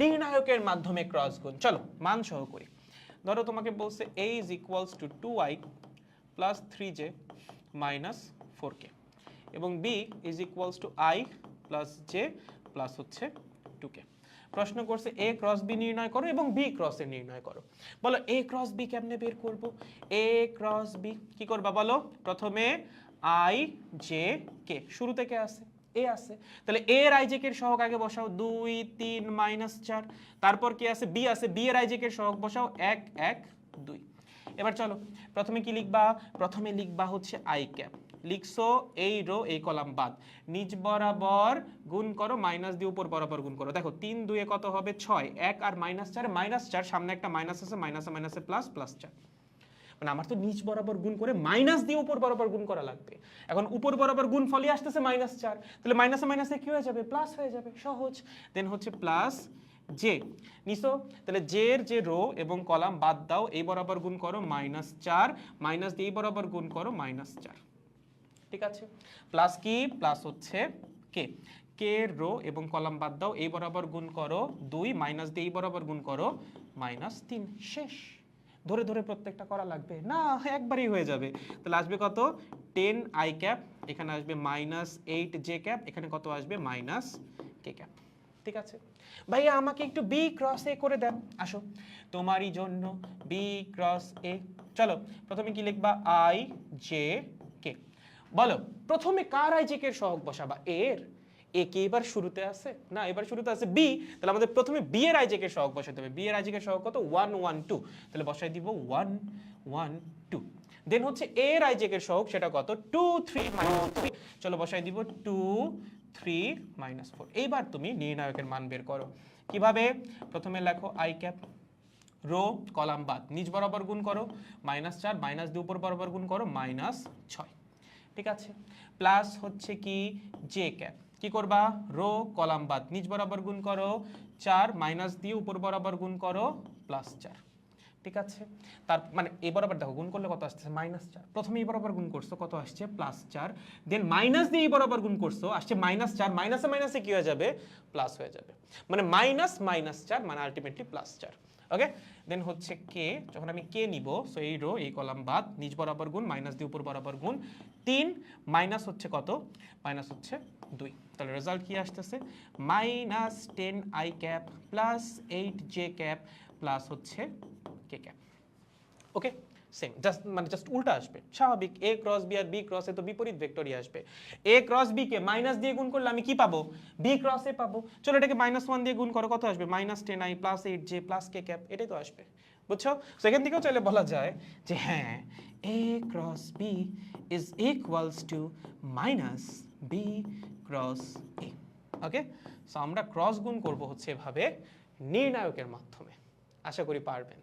নির্ণায়কের মাধ্যমে ক্রস গুণ। চলো, মান সহ করি। ধরো তোমাকে বলছে A is equals to two I plus three J minus four K এবং B is equals to I plus J plus হচ্ছে টু কে প্রশ্ন করছে এ ক্রস বি নির্ণয় করো এবং বি ক্রসের নির্ণয় করো। বলো এ ক্রস বি কেমনে বের করব? এ ক্রস বি কি করবা বলো? প্রথমে আই জে কে শুরু থেকে আসে। এ আছে। তাহলে এর আইজেকের সহগ আগে বসাও দুই, তিন মাইনাস চার। তারপর কি আছে? বি আছে। বি এর আইজেকের সহগ বসাও এক এক, দুই। এবার চলো, প্রথমে কি লিখবা? প্রথমে লিখবা হচ্ছে আই ক্যাপ লিখছো এই রো এই কলাম বাদ। নিচ বরাবর গুণ করো মাইনাস দিয়ে উপর বরাবর গুণ করো। দেখো, তিন দুয়ে কত হবে? ছয়। এক আর মাইনাস চার। মাইনাস চার, সামনে একটা মাইনাস আছে মাইনাসে মাইনাসে প্লাস প্লাস চার। মানে আমার তো নিচ বরাবর গুণ করে মাইনাস দিয়ে উপর বরাবর গুণ করা লাগবে। এখন উপর বরাবর গুণ ফলে আসতেছে মাইনাস চার। তাহলে মাইনাসে মাইনাসে কি হয়ে যাবে? প্লাস হয়ে যাবে। সহজ। দেন হচ্ছে প্লাস জে নিছো? তাহলে জের যে রো এবং কলাম বাদ দাও, এই বরাবর গুণ করো মাইনাস চার। মাইনাস দিয়ে এই বরাবর গুণ করো মাইনাস চার। ঠিক আছে? প্লাস কি? প্লাস হচ্ছে কে কে রো এবং কলাম বাদ দাও, এই বরাবর গুণ করো দুই। মাইনাস দিয়ে এই বরাবর গুণ করো মাইনাস তিন। শেষ। ধরে ধরে প্রত্যেকটা করা লাগবে। না, একবারই হয়ে যাবে। তাহলে আসবে কত? টেন আই ক্যাপ, এখানে আসবে মাইনাস এইট জে ক্যাপ, এখানে কত আসবে? Minus K cap. ঠিক আছে? ভাইয়া, আমাকে একটু বি ক্রস এ করে দেন। আসো। তোমারই জন্য বি ক্রস এ। চলো, প্রথমে কি লিখবা? I J K. বলো, প্রথমে কার আই জে কে সহগ বসাবা? এর? এ কি এবার শুরুতে আছে? না, এবার শুরুতে আছে বি। তাহলে আমাদের প্রথমে বি এর আই জে কে এর সহগ বসাতে হবে। বি এর আই জে কে সহগ কত? One one, two. তাহলে বসাই দিব ওয়ান ওয়ান, টু। দেন হচ্ছে এ এর আই জে কে সহগ সেটা কত? টু, থ্রি, মাইনাস থ্রি চলো বসাই দিব টু, থ্রি, মাইনাস ফোর। এইবার তুমি নির্ণায়কের মান বের করো। কীভাবে? প্রথমে লেখো আই ক্যাপ রো, কলাম বাদ। নিচ বরাবর গুণ করো। মাইনাস চার, মাইনাস দিয়ে উপর বরাবর গুণ করো। মাইনাস ছয়। ঠিক আছে? প্লাস হচ্ছে কি? J cap. কি করবা? রো, কলাম বাদ নিচ বরাবর গুণ করো, চার মাইনাস দিয়ে উপর বরাবর গুণ করো প্লাস চার। ঠিক আছে? তার মানে এই বরাবর দেখো, গুণ করলে কত আসছে মাইনাস চার। প্রথমে এই বরাবর গুণ করছ, কত আসছে? প্লাস চার। দেন মাইনাস দিয়ে এই বরাবর গুণ করছ, আসছে মাইনাস চার। মাইনাসে মাইনাসে কি হয়ে যাবে? প্লাস হয়ে যাবে। মানে মাইনাস মাইনাস চার মানে আলটিমেটলি প্লাস চার। ওকে দেন হচ্ছে কে যখন আমি কে নিব সো এই রো এই কলাম বাদ নিজ বরাবর গুণ মাইনাস দিয়ে উপর বরাবর গুণ, তিন মাইনাস হচ্ছে কত? মাইনাস হচ্ছে দুই। তাহলে রেজাল্ট কি আসতেছে? Minus ten I cap plus eight J cap plus হচ্ছে K cap okay same just মানে জাস্ট উল্টা আসবে। স্বাভাবিক এ ক্রস বি আর বি ক্রসে তো বিপরীত ভেক্টরই আসবে। এ ক্রস বি কে মাইনাস দিয়ে গুণ করলে আমি কি পাবো? বি ক্রস পাবো। চলো এটাকে মাইনাস ওয়ান দিয়ে গুণ করো, কত আসবে? Minus ten I plus eight J plus K cap এটাই তো আসবে। বুঝছ? সেখান থেকেও চাইলে বলা যায় যে হ্যাঁ A cross B is equals to minus B cross A okay so আমরা ক্রস গুণ করব হচ্ছে এভাবে নির্ণায়কের মাধ্যমে। আশা করি পারবেন।